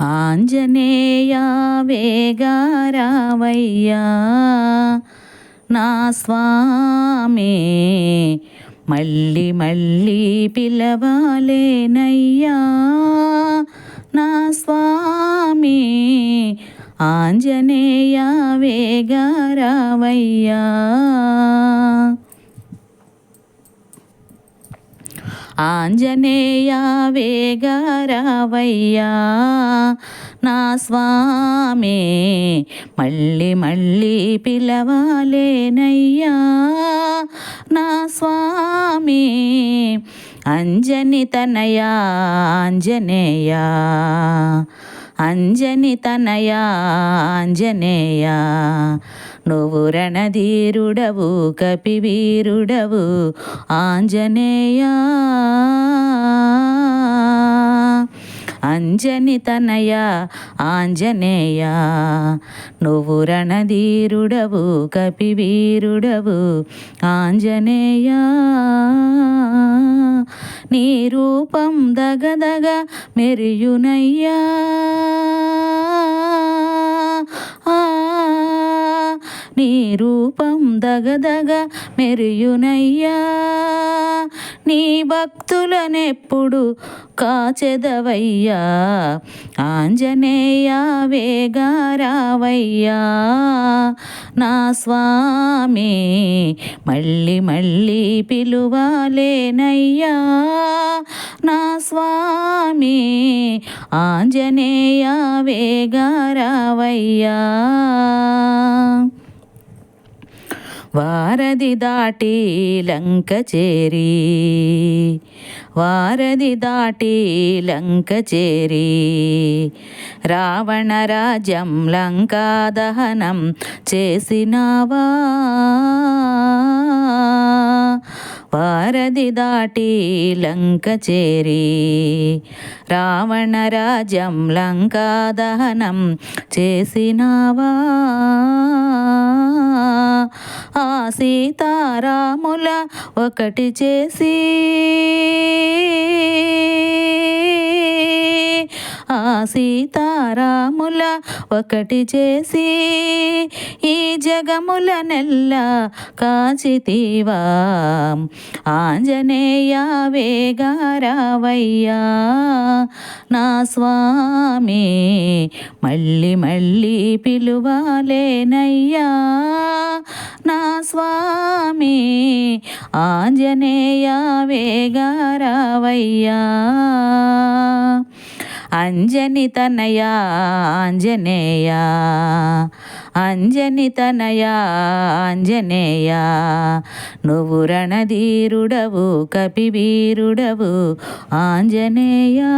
ఆంజనేయ వేగారావయ్యా నా స్వామి మళ్ళీ మళ్ళీ పిలవాలేనయ్యా నా స్వామి ఆంజనేయ వేగారావయ్యా. ఆంజనేయ వేగారావయ్యా నా స్వామి మళ్ళీ మళ్ళీ పిలవాలేనయ్యా నా స్వామి అంజని తనయా ఆంజనేయ. అంజని తనయా ఆంజనేయ. నువ్వు రణధీరుడవు కపివీరుడవు ఆంజనేయ. అంజని తనయ ఆంజనేయ. నువ్వు రణధీరుడవు కపివీరుడవు ఆంజనేయ. నీ రూపం దగదగ మెరియునయ్యా. నీ రూపం దగదగ మెరియునయ్యా. నీ భక్తులనెప్పుడు కాచెదవయ్యా. ఆంజనేయ వేగారావయ్యా. నా స్వామి మళ్ళీ మళ్ళీ పిలువాలేనయ్యా. నా స్వామి ఆంజనేయ వేగారావయ్యా. వారధి దాటి లంక చేరి వారధి దాటి లంక చేరి రావణ రాజ్యం లంకా దహనం చేసినావా? వారధి దాటి లంక చేరి రావణ రాజ్యం లంకా దహనం చేసినావా? ఆ సీతారాముల ఒకటి చేసి ఆ సీతారాముల ఒకటి చేసి ఈ జగముల నెల్ల కాచితీవా. ఆంజనేయ వేగారావయ్యా నా స్వామి మళ్ళీ మళ్ళీ పిలువాలేనయ్యా. నా స్వామి ఆంజనేయ వేగారావయ్యా. అంజని తనయా ఆంజనేయ అంజని తనయా ఆంజనేయ నువ్వు రణధీరుడవు కపివీరుడవు ఆంజనేయా.